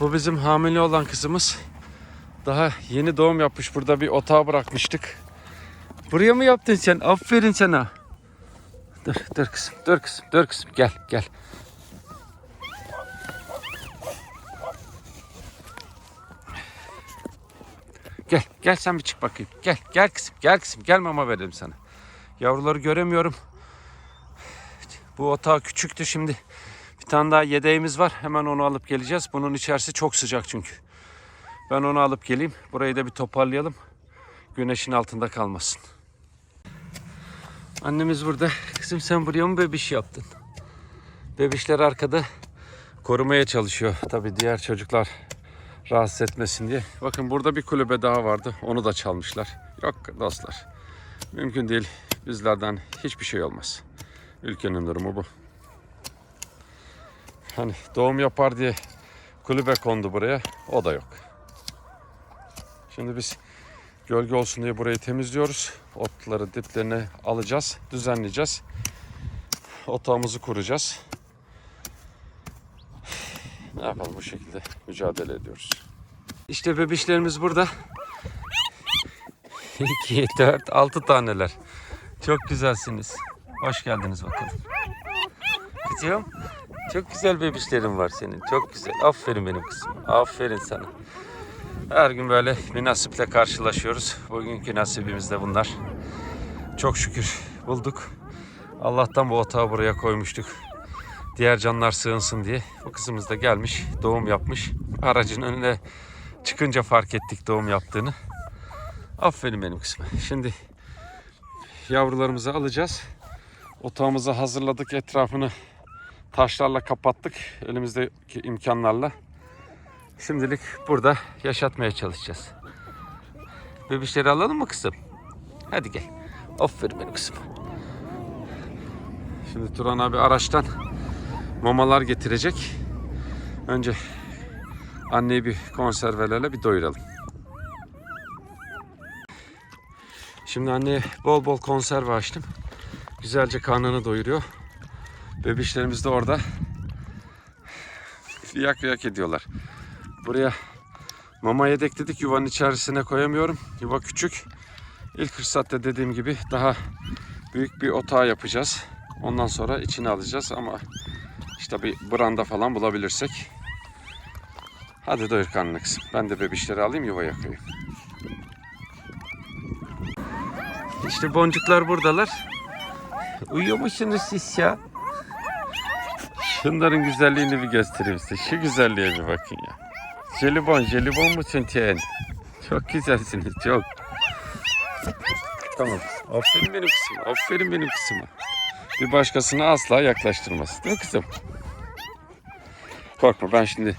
Bu bizim hamile olan kızımız. Daha yeni doğum yapmış. Burada bir otağı bırakmıştık. Buraya mı yaptın sen? Aferin sana. Dur, dur kızım, dur kızım, dur kızım. Gel, gel. Gel, gel sen bir çık bakayım. Gel, gel kızım, gel kızım. Gel mama verelim sana. Yavruları göremiyorum. Bu otağı küçüktü şimdi. Bir tane daha yedeğimiz var. Hemen onu alıp geleceğiz. Bunun içerisi çok sıcak çünkü. Ben onu alıp geleyim. Burayı da bir toparlayalım. Güneşin altında kalmasın. Annemiz burada. Kızım sen buraya mı bebiş yaptın? Bebişler arkada korumaya çalışıyor. Tabii diğer çocuklar rahatsız etmesin diye. Bakın burada bir kulübe daha vardı. Onu da çalmışlar. Yok dostlar. Mümkün değil. Bizlerden hiçbir şey olmaz. Ülkenin durumu bu. Hani doğum yapar diye kulübe kondu buraya. O da yok. Şimdi biz gölge olsun diye burayı temizliyoruz. Otları diplerine alacağız, düzenleyeceğiz. Otağımızı kuracağız. Ne yapalım bu şekilde mücadele ediyoruz. İşte bebişlerimiz burada. 2, 4, 6 taneler. Çok güzelsiniz. Hoş geldiniz bakalım. Kızım, çok güzel bebişlerin var senin. Çok güzel. Aferin benim kızım. Aferin sana. Her gün böyle bir nasiple karşılaşıyoruz. Bugünkü nasibimiz de bunlar. Çok şükür bulduk. Allah'tan bu otağı buraya koymuştuk. Diğer canlar sığınsın diye. Bu kızımız da gelmiş, doğum yapmış. Aracın önüne çıkınca fark ettik doğum yaptığını. Aferin benim kızıma. Şimdi yavrularımızı alacağız. Otağımızı hazırladık. Etrafını taşlarla kapattık. Elimizdeki imkanlarla. Şimdilik burada yaşatmaya çalışacağız. Bebişleri alalım mı kızım? Hadi gel. Aferin benim kızım. Şimdi Turan abi araçtan mamalar getirecek. Önce anneyi bir konservelerle bir doyuralım. Şimdi anneye bol bol konserve açtım. Güzelce karnını doyuruyor. Bebişlerimiz de orada. Yak yak ediyorlar. Buraya mama yedekledik. Yuvanın içerisine koyamıyorum. Yuva küçük. İlk fırsatta dediğim gibi daha büyük bir otağı yapacağız. Ondan sonra içine alacağız ama işte bir branda falan bulabilirsek. Hadi doyur karnını kızım. Ben de bebişleri alayım yuvaya koyayım. İşte boncuklar buradalar. Uyuyor musunuz siz ya? Şunların güzelliğini bir göstereyim size. Şu güzelliğe bir bakın ya. Jelibon, jelibon musun sen? Çok güzelsiniz, çok. Tamam. Aferin benim kızıma, aferin benim kızıma. Bir başkasını asla yaklaştırmaz. Değil mi kızım? Korkma ben şimdi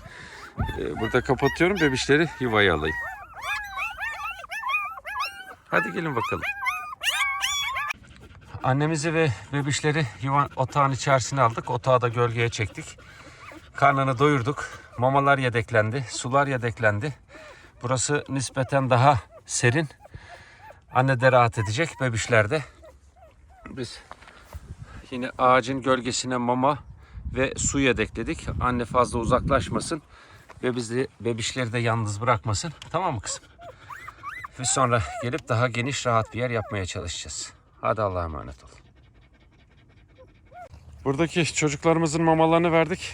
e, burada kapatıyorum. Bebişleri yuvaya alayım. Hadi gelin bakalım. Annemizi ve bebişleri yuva otağın içerisine aldık. Otağı da gölgeye çektik. Karnını doyurduk. Mamalar yedeklendi. Sular yedeklendi. Burası nispeten daha serin. Anne de rahat edecek. Bebişler de. Biz yine ağacın gölgesine mama ve su yedekledik. Anne fazla uzaklaşmasın. Ve bizi bebişleri de yalnız bırakmasın. Tamam mı kızım? Ve sonra gelip daha geniş rahat bir yer yapmaya çalışacağız. Hadi Allah'a emanet ol. Buradaki çocuklarımızın mamalarını verdik.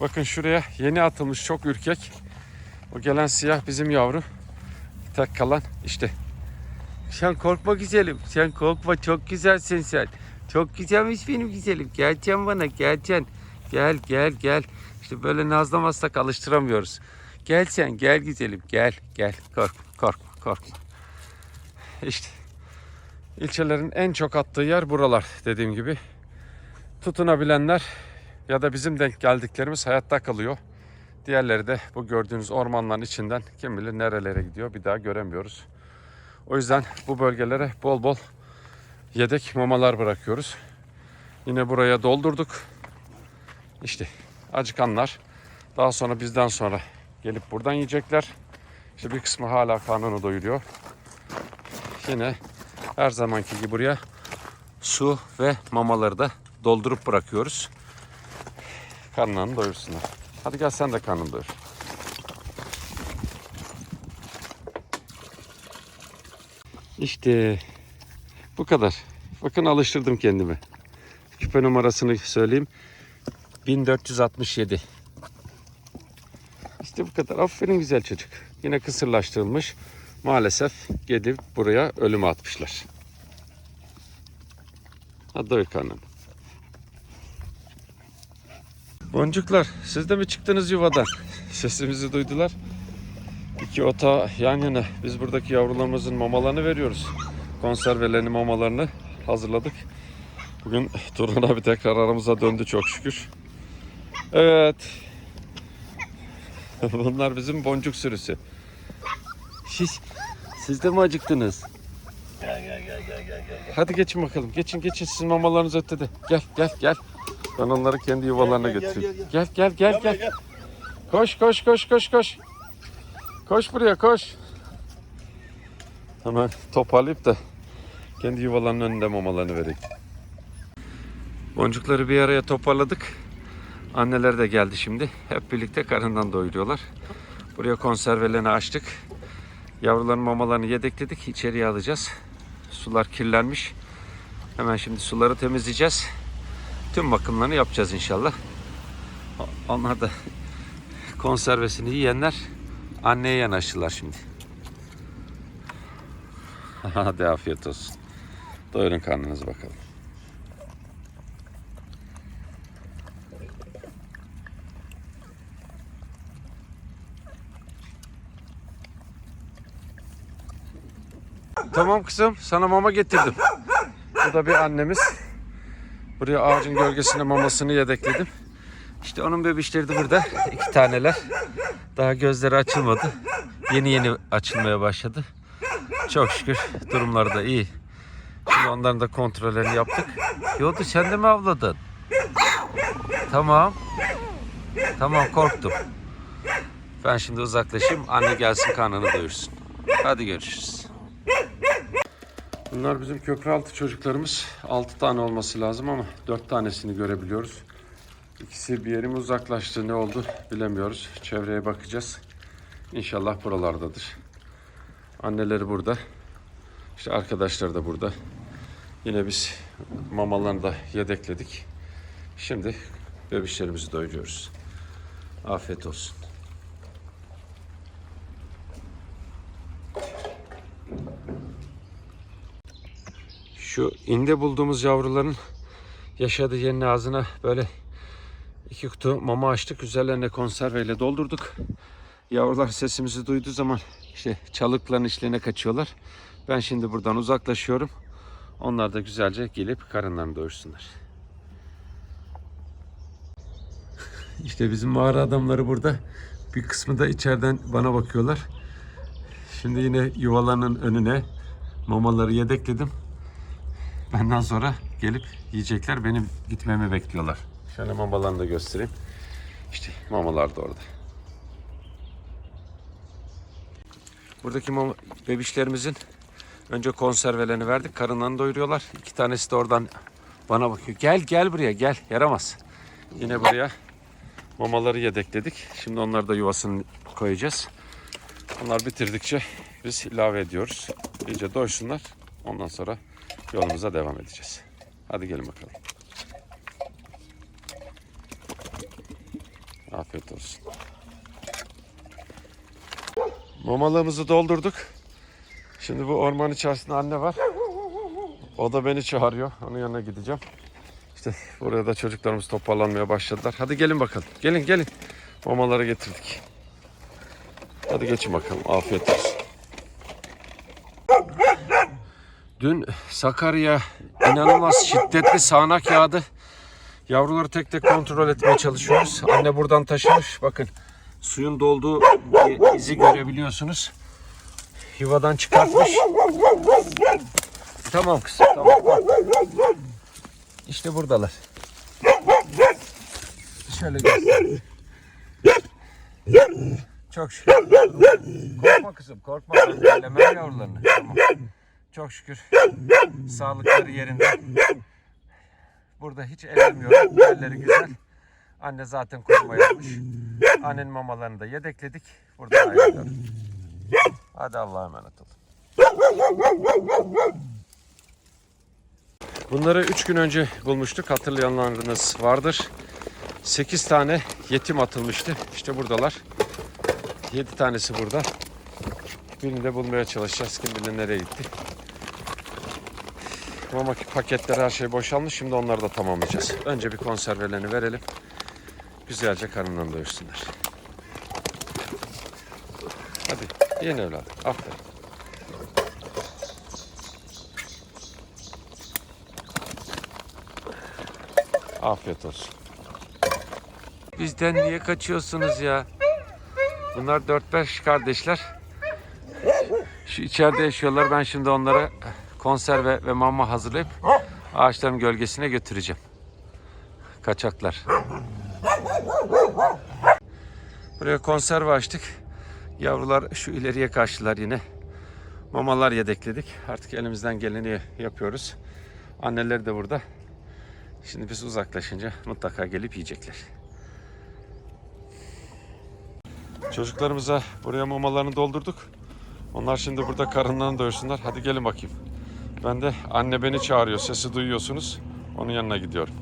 Bakın şuraya yeni atılmış çok ürkek. O gelen siyah bizim yavru. Tek kalan işte. Sen korkma güzelim. Sen korkma çok güzelsin sen. Çok güzelmiş benim güzelim. Geleceksin bana geleceksin. Gel gel gel. İşte böyle nazlamazsak alıştıramıyoruz. Gel sen gel güzelim gel gel. Korkma korkma korkma. İşte ilçelerin en çok attığı yer buralar dediğim gibi. Tutunabilenler ya da bizim denk geldiklerimiz hayatta kalıyor. Diğerleri de bu gördüğünüz ormanların içinden kim bilir nerelere gidiyor bir daha göremiyoruz. O yüzden bu bölgelere bol bol yedek mamalar bırakıyoruz. Yine buraya doldurduk. İşte acıkanlar daha sonra bizden sonra gelip buradan yiyecekler. İşte bir kısmı hala karnını doyuruyor. Yine her zamanki gibi buraya su ve mamaları da doldurup bırakıyoruz. Karnlarını doyursunlar. Hadi gel sen de karnını doyur. İşte bu kadar. Bakın alıştırdım kendimi. Küpe numarasını söyleyeyim. 1467. İşte bu kadar. Aferin güzel çocuk. Yine kısırlaştırılmış. Maalesef gidip buraya ölüme atmışlar. Hadi doyur karnını. Boncuklar siz de mi çıktınız yuvadan? Sesimizi duydular. İki ota yan yana biz buradaki yavrularımızın mamalarını veriyoruz. Konservelerini mamalarını hazırladık. Bugün Turhan abi tekrar aramıza döndü çok şükür. Evet. Bunlar bizim boncuk sürüsü. Siz, siz de mi acıktınız? Gel gel gel gel gel gel. Hadi geçin bakalım. Geçin geçin sizin mamalarınız ötede. Gel gel gel. Ben onları kendi yuvalarına Gel, gel, götüreyim. gel, Gel gel gel Gel, gel. gel. Koş koş koş koş koş. Koş buraya koş. Hemen toparlayıp da kendi yuvalarının önünde mamalarını vereyim. Boncukları bir araya toparladık. Anneler de geldi şimdi. Hep birlikte karından doyuruyorlar. Buraya konservelerini açtık. Yavruların mamalarını yedekledik. İçeriye alacağız. Sular kirlenmiş. Hemen şimdi suları temizleyeceğiz. Tüm bakımlarını yapacağız inşallah. Onlar da konservesini yiyenler anneye yanaştılar şimdi. Hadi afiyet olsun. Doyurun karnınızı bakalım. Tamam kızım sana mama getirdim. Bu da bir annemiz. Buraya ağacın gölgesine mamasını yedekledim. İşte onun bebişleri de burada. iki taneler. Daha gözleri açılmadı. Yeni yeni açılmaya başladı. Çok şükür durumları da iyi. Şimdi onların da kontrollerini yaptık. Yoldu sen de mi avladın? Tamam. Tamam korktum. Ben şimdi uzaklaşayım. Anne gelsin karnını doyursun. Hadi görüşürüz. Bunlar bizim köprü altı çocuklarımız. 6 tane olması lazım ama 4 tanesini görebiliyoruz. İkisi bir yerime uzaklaştı. Ne oldu bilemiyoruz. Çevreye bakacağız. İnşallah buralardadır. Anneleri burada. İşte arkadaşları da burada. Yine biz mamalarını da yedekledik. Şimdi bebişlerimizi doyuruyoruz. Afiyet olsun. Şu inde bulduğumuz yavruların yaşadığı yerin ağzına böyle iki kutu mama açtık. Üzerlerine konserveyle doldurduk. Yavrular sesimizi duyduğu zaman işte çalıkların içlerine kaçıyorlar. Ben şimdi buradan uzaklaşıyorum. Onlar da güzelce gelip karınlarını doyursunlar. İşte bizim mağara adamları burada. Bir kısmı da içeriden bana bakıyorlar. Şimdi yine yuvalarının önüne mamaları yedekledim. Benden sonra gelip yiyecekler. Benim gitmemi bekliyorlar. Şöyle mamalarını da göstereyim. İşte mamalar da orada. Buradaki mama, bebişlerimizin önce konservelerini verdik. Karınlarını doyuruyorlar. İki tanesi de oradan bana bakıyor. Gel gel buraya gel. Yaramaz. Yine buraya mamaları yedekledik. Şimdi onları da yuvasını koyacağız. Onlar bitirdikçe biz ilave ediyoruz. İyice doysunlar. Ondan sonra yolumuza devam edeceğiz. Hadi gelin bakalım. Afiyet olsun. Mamalığımızı doldurduk. Şimdi bu orman içerisinde anne var. O da beni çağırıyor. Onun yanına gideceğim. İşte buraya da çocuklarımız toparlanmaya başladılar. Hadi gelin bakalım. Gelin gelin. Mamaları getirdik. Hadi geçin bakalım. Afiyet olsun. Dün Sakarya inanılmaz şiddetli sağanak yağdı. Yavruları tek tek kontrol etmeye çalışıyoruz. Anne buradan taşımış. Bakın suyun dolduğu izi görebiliyorsunuz. Yuvadan çıkartmış. Tamam kızım tamam. İşte buradalar. Şöyle göstereyim. Çok şükür. Korkma kızım korkma. Ben ellemem yavrularını. Tamam. Çok şükür. Sağlıkları yerinde. Burada hiç ellemiyorum. Yerleri güzel. Anne zaten koruma yapmış. Annenin mamalarını da yedekledik. Burada ayarladık. Hadi Allah'a emanet olun. Bunları 3 gün önce bulmuştuk. Hatırlayanlarınız vardır. 8 tane yetim atılmıştı. İşte buradalar. 7 tanesi burada. Birini de bulmaya çalışacağız. Kim bilir nereye gitti. Mama paketleri her şey boşalmış. Şimdi onları da tamamlayacağız. Önce bir konservelerini verelim. Güzelce karnından doyursunlar. Hadi yiyin evladım. Aferin. Afiyet olsun. Bizden niye kaçıyorsunuz ya? Bunlar 4-5 kardeşler. Şu içeride yaşıyorlar. Ben şimdi onlara konserve ve mama hazırlayıp ağaçların gölgesine götüreceğim. Kaçaklar. Buraya konserve açtık. Yavrular şu ileriye kaçtılar yine. Mamalar yedekledik. Artık elimizden geleni yapıyoruz. Anneleri de burada. Şimdi biz uzaklaşınca mutlaka gelip yiyecekler. Çocuklarımıza buraya mamalarını doldurduk. Onlar şimdi burada karınlarını doyursunlar. Hadi gelin bakayım. Ben de anne beni çağırıyor. Sesi duyuyorsunuz. Onun yanına gidiyorum.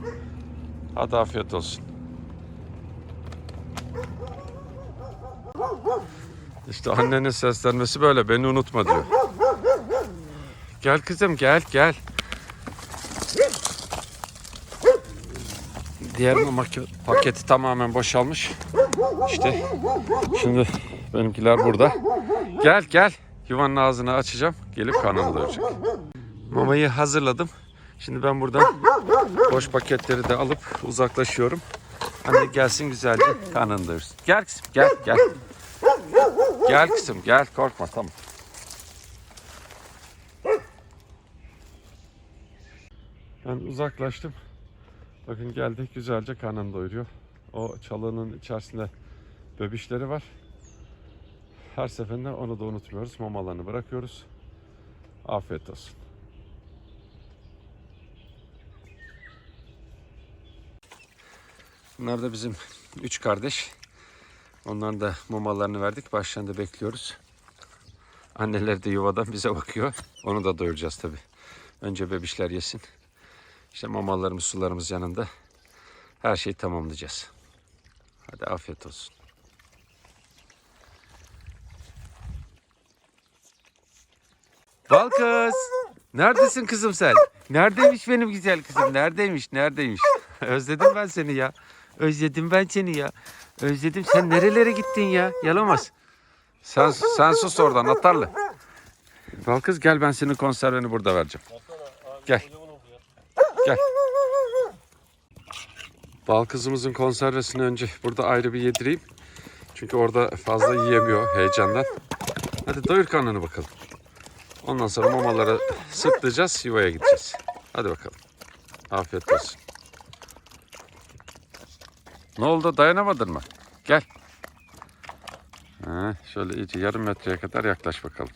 Hadi afiyet olsun. İşte annenin seslenmesi böyle. Beni unutma diyor. Gel kızım gel gel. Diğer paketi tamamen boşalmış. İşte şimdi benimkiler burada. Gel gel. Yuvanın ağzını açacağım. Gelip karnını doyuracak. Mamayı hazırladım. Şimdi ben buradan boş paketleri de alıp uzaklaşıyorum. Anne gelsin güzelce karnını doyursun. Gel kızım gel gel. Gel kızım gel korkma tamam. Ben uzaklaştım. Bakın geldi güzelce karnını doyuruyor. O çalının içerisinde bebişleri var. Her seferinde onu da unutmuyoruz. Mamalarını bırakıyoruz. Afiyet olsun. Bunlar da bizim üç kardeş. Onların da mamalarını verdik. Başlarında bekliyoruz. Anneler de yuvadan bize bakıyor. Onu da doyuracağız tabi. Önce bebişler yesin. İşte mamalarımız, sularımız yanında. Her şeyi tamamlayacağız. Hadi afiyet olsun. Bal kız. Neredesin kızım sen? Neredeymiş benim güzel kızım? Neredeymiş? Neredeymiş? Özledim ben seni ya. Özledim ben seni ya. Özledim. Sen nerelere gittin ya? Yalamaz. Sen, sen sus oradan atarlı. Bal kız gel ben senin konserveni burada vereceğim. Gel. Gel. Bal kızımızın konservesini önce burada ayrı bir yedireyim. Çünkü orada fazla yiyemiyor heyecandan. Hadi doyur karnını bakalım. Ondan sonra mamaları sırtlayacağız, yuvaya gideceğiz. Hadi bakalım. Afiyet olsun. Ne oldu? Dayanamadın mı? Gel. Ha, şöyle iyice yarım metreye kadar yaklaş bakalım.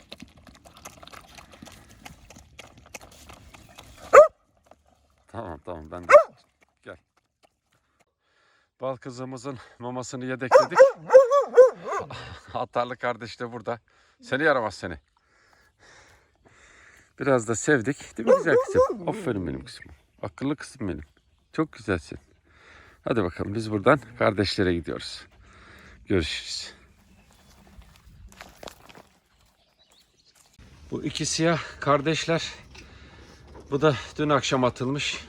Tamam tamam ben de. Gel. Bal kızımızın mamasını yedekledik. Atarlı kardeş de burada. Seni yaramaz seni. Biraz da sevdik. Değil mi güzel kızım? Aferin benim kızım. Akıllı kızım benim. Çok güzelsin. Hadi bakalım biz buradan kardeşlere gidiyoruz. Görüşürüz. Bu iki siyah kardeşler. Bu da dün akşam atılmış.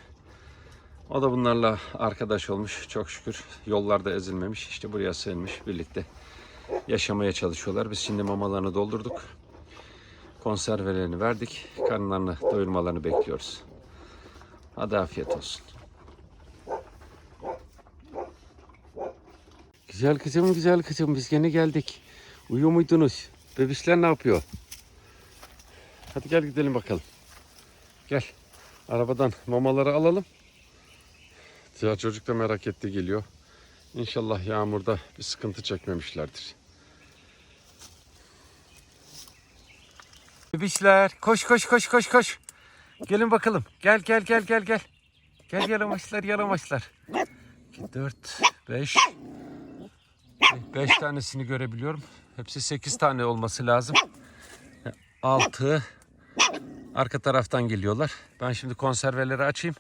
O da bunlarla arkadaş olmuş. Çok şükür yollarda ezilmemiş. İşte buraya sığınmış birlikte. Yaşamaya çalışıyorlar. Biz şimdi mamalarını doldurduk. Konservelerini verdik. Karınlarını doyurmalarını bekliyoruz. Hadi afiyet olsun. Güzel kızım, güzel kızım. Biz gene geldik. Uyuyor muydunuz? Bebişler ne yapıyor? Hadi gel gidelim bakalım. Gel. Arabadan mamaları alalım. Diğer çocuk da merak etti geliyor. İnşallah yağmurda bir sıkıntı çekmemişlerdir. Bebişler koş koş koş koş koş. Gelin bakalım. Gel gel gel gel gel. Gel yalamaçlar yalamaçlar. 4, 5. 5 tanesini görebiliyorum. Hepsi 8 tane olması lazım. 6. Arka taraftan geliyorlar. Ben şimdi konserveleri açayım.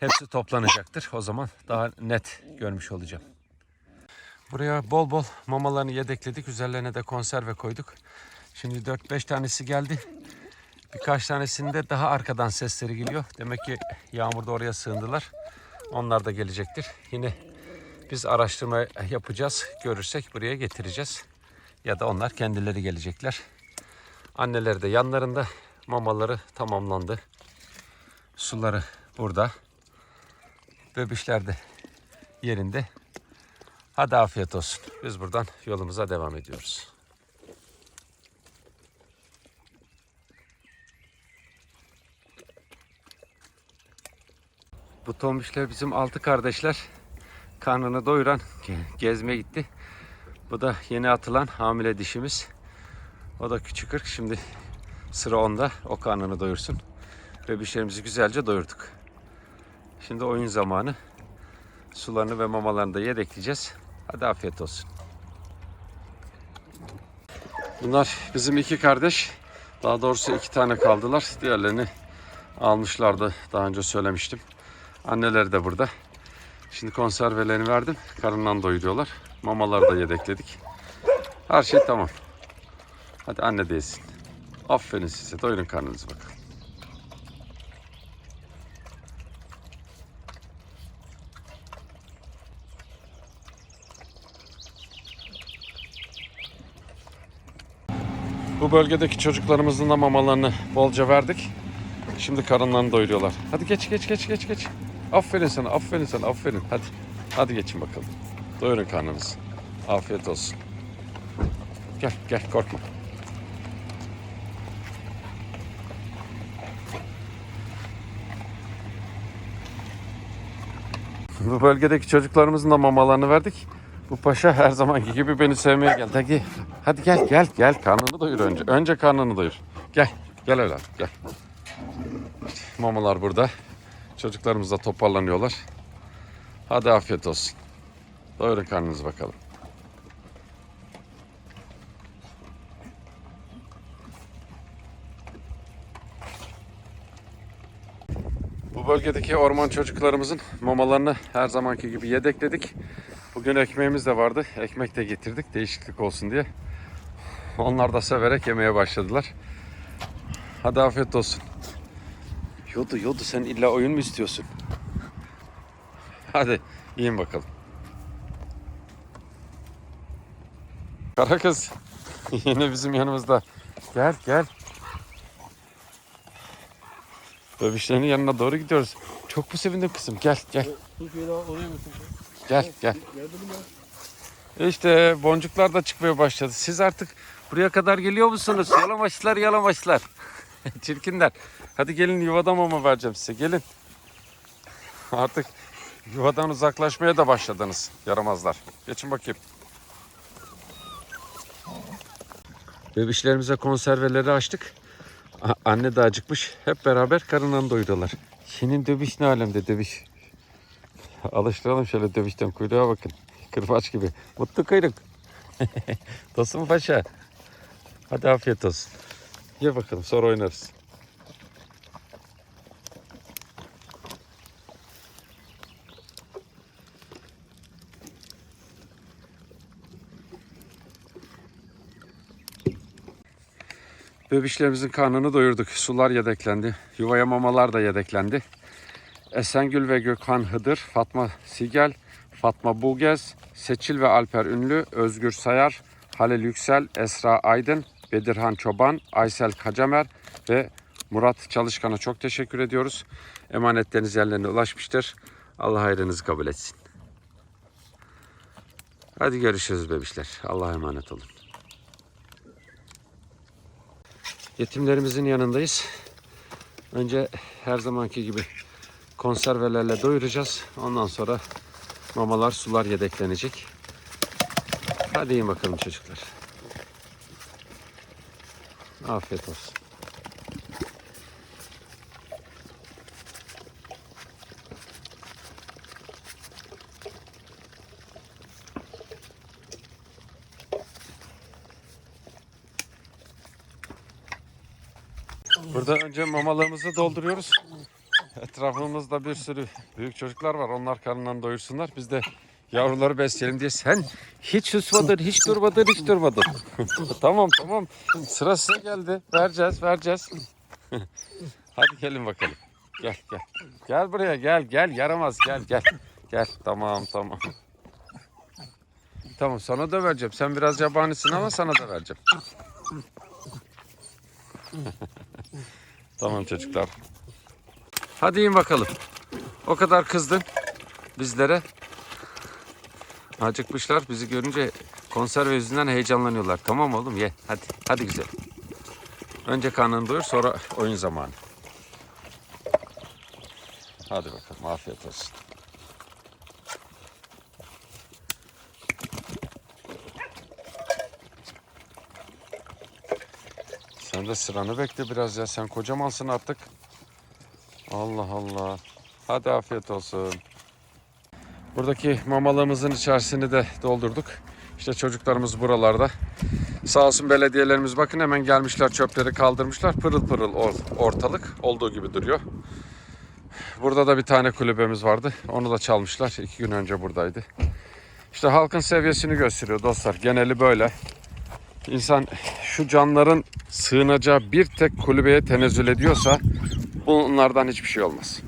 Hepsi toplanacaktır. O zaman daha net görmüş olacağım. Buraya bol bol mamalarını yedekledik. Üzerlerine de konserve koyduk. Şimdi 4-5 tanesi geldi. Birkaç tanesinde daha arkadan sesleri geliyor. Demek ki yağmurda oraya sığındılar. Onlar da gelecektir. Yine biz araştırma yapacağız. Görürsek buraya getireceğiz. Ya da onlar kendileri gelecekler. Anneleri de yanlarında. Mamaları tamamlandı. Suları burada. Bebişler de yerinde. Hadi afiyet olsun. Biz buradan yolumuza devam ediyoruz. Bu tombişler bizim altı kardeşler. Karnını doyuran ge- gezmeye gitti. Bu da yeni atılan hamile dişimiz. O da küçük ırk. Şimdi sıra onda. O karnını doyursun. Bebişlerimizi güzelce doyurduk. Şimdi oyun zamanı. Sularını ve mamalarını da yedekleyeceğiz. Hadi afiyet olsun. Bunlar bizim iki kardeş. Daha doğrusu iki tane kaldılar. Diğerlerini almışlardı. Daha önce söylemiştim. Anneleri de burada. Şimdi konservelerini verdim. Karından doyuruyorlar. Mamaları da yedekledik. Her şey tamam. Hadi anne de yesin. Aferin size. Doyurun karnınızı bakalım. Bu bölgedeki çocuklarımızın da mamalarını bolca verdik. Şimdi karınlarını doyuruyorlar. Hadi geç geç geç geç geç. Aferin sana aferin sana aferin. Hadi. Hadi geçin bakalım. Doyurun karnınızı. Afiyet olsun. Gel gel korkma. Bu bölgedeki çocuklarımızın da mamalarını verdik. Bu paşa her zamanki gibi beni sevmeye geldi. Hadi, hadi gel gel gel karnını doyur önce. Önce karnını doyur. Gel gel evladım gel. Mamalar burada. Çocuklarımız da toparlanıyorlar. Hadi afiyet olsun. Doyurun karnınızı bakalım. Bu bölgedeki orman çocuklarımızın mamalarını her zamanki gibi yedekledik. Bugün ekmeğimiz de vardı. Ekmek de getirdik değişiklik olsun diye. Onlar da severek yemeye başladılar. Hadi afiyet olsun. Yodu yodu sen illa oyun mu istiyorsun? Hadi yiyin bakalım. Kara kız yine bizim yanımızda. Gel gel. Bebişlerin yanına doğru gidiyoruz. Çok mu sevindin kızım? Gel gel. Gel gel. İşte boncuklar da çıkmaya başladı. Siz artık buraya kadar geliyor musunuz? Yalamaçlar yalamaçlar. Çirkinler. Hadi gelin yuvadan mama vereceğim size. Gelin. Artık yuvadan uzaklaşmaya da başladınız yaramazlar. Geçin bakayım. Bebişlerimize konserveleri açtık. A- anne de acıkmış. Hep beraber karınlarını doyuruyorlar. Senin döviş ne alemde döviş? Alıştıralım şöyle dövüşten kuyruğa bakın. Kırbaç gibi. Mutlu kuyruk. Tosun Paşa. Hadi afiyet olsun. Ye bakalım sonra oynarız. Bebişlerimizin karnını doyurduk. Sular yedeklendi. Yuvaya mamalar da yedeklendi. Esengül ve Gökhan Hıdır, Fatma Sigel, Fatma Bulgez, Seçil ve Alper Ünlü, Özgür Sayar, Halil Yüksel, Esra Aydın, Bedirhan Çoban, Aysel Kacamer ve Murat Çalışkan'a çok teşekkür ediyoruz. Emanetleriniz yerlerine ulaşmıştır. Allah hayrınızı kabul etsin. Hadi görüşürüz bebişler. Allah'a emanet olun. Yetimlerimizin yanındayız. Önce her zamanki gibi konservelerle doyuracağız. Ondan sonra mamalar, sular yedeklenecek. Hadi yiyin bakalım çocuklar. Afiyet olsun. Burada önce mamalarımızı dolduruyoruz. Etrafımızda bir sürü büyük çocuklar var. Onlar karnından doyursunlar. Biz de yavruları besleyelim diye sen hiç susmadın, hiç durmadın, hiç durmadın. tamam tamam. Sıra size geldi. Vereceğiz, vereceğiz. Hadi gelin bakalım. Gel gel. Gel buraya gel gel. Yaramaz gel gel. Gel tamam tamam. Tamam sana da vereceğim. Sen biraz yabanisin ama sana da vereceğim. tamam çocuklar. Hadi in bakalım. O kadar kızdın bizlere. Acıkmışlar. Bizi görünce konserve yüzünden heyecanlanıyorlar. Tamam oğlum ye. Hadi. Hadi güzel. Önce karnını doyur sonra oyun zamanı. Hadi bakalım afiyet olsun. Sen de sıranı bekle biraz ya. Sen kocamansın artık. Allah Allah. Hadi afiyet olsun. Buradaki mamalığımızın içerisini de doldurduk. İşte çocuklarımız buralarda. Sağ olsun belediyelerimiz bakın hemen gelmişler çöpleri kaldırmışlar. Pırıl pırıl or- ortalık olduğu gibi duruyor. Burada da bir tane kulübemiz vardı. Onu da çalmışlar. İki gün önce buradaydı. İşte halkın seviyesini gösteriyor dostlar. Geneli böyle. İnsan şu canların sığınacağı bir tek kulübeye tenezzül ediyorsa bunlardan hiçbir şey olmaz.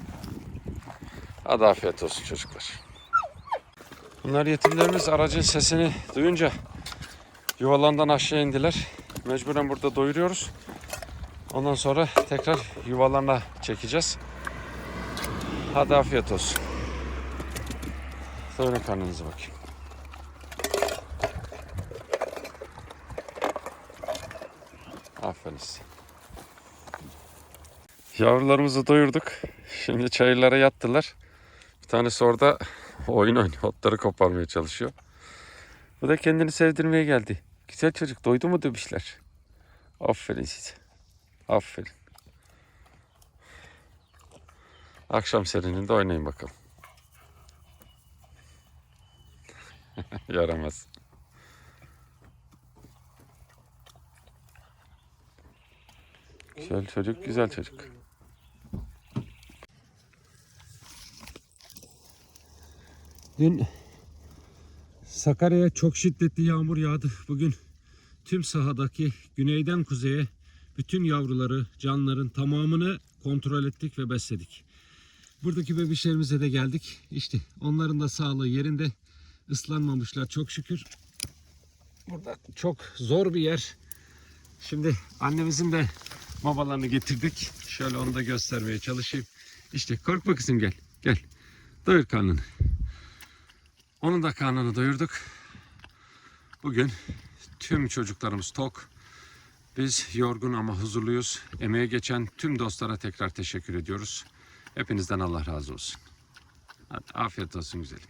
Hadi afiyet olsun çocuklar. Bunlar yetimlerimiz aracın sesini duyunca yuvalarından aşağı indiler. Mecburen burada doyuruyoruz. Ondan sonra tekrar yuvalarına çekeceğiz. Hadi afiyet olsun. Doyurun karnınızı bakayım. Aferin size. Yavrularımızı doyurduk. Şimdi çayırlara yattılar. Bir tanesi orada oyun oynuyor. Otları koparmaya çalışıyor. Bu da kendini sevdirmeye geldi. Güzel çocuk doydu mu demişler. Aferin size. Aferin. Akşam serininde oynayın bakalım. Yaramaz. Güzel çocuk, güzel çocuk. Dün Sakarya'ya çok şiddetli yağmur yağdı. Bugün tüm sahadaki güneyden kuzeye bütün yavruları, canların tamamını kontrol ettik ve besledik. Buradaki bebişlerimize de geldik. İşte onların da sağlığı yerinde. ıslanmamışlar çok şükür. Burada çok zor bir yer. Şimdi annemizin de babalarını getirdik. Şöyle onu da göstermeye çalışayım. İşte korkma kızım gel. Gel. Doyur karnını. Onun da karnını doyurduk. Bugün tüm çocuklarımız tok. Biz yorgun ama huzurluyuz. Emeğe geçen tüm dostlara tekrar teşekkür ediyoruz. Hepinizden Allah razı olsun. Hadi afiyet olsun güzelim.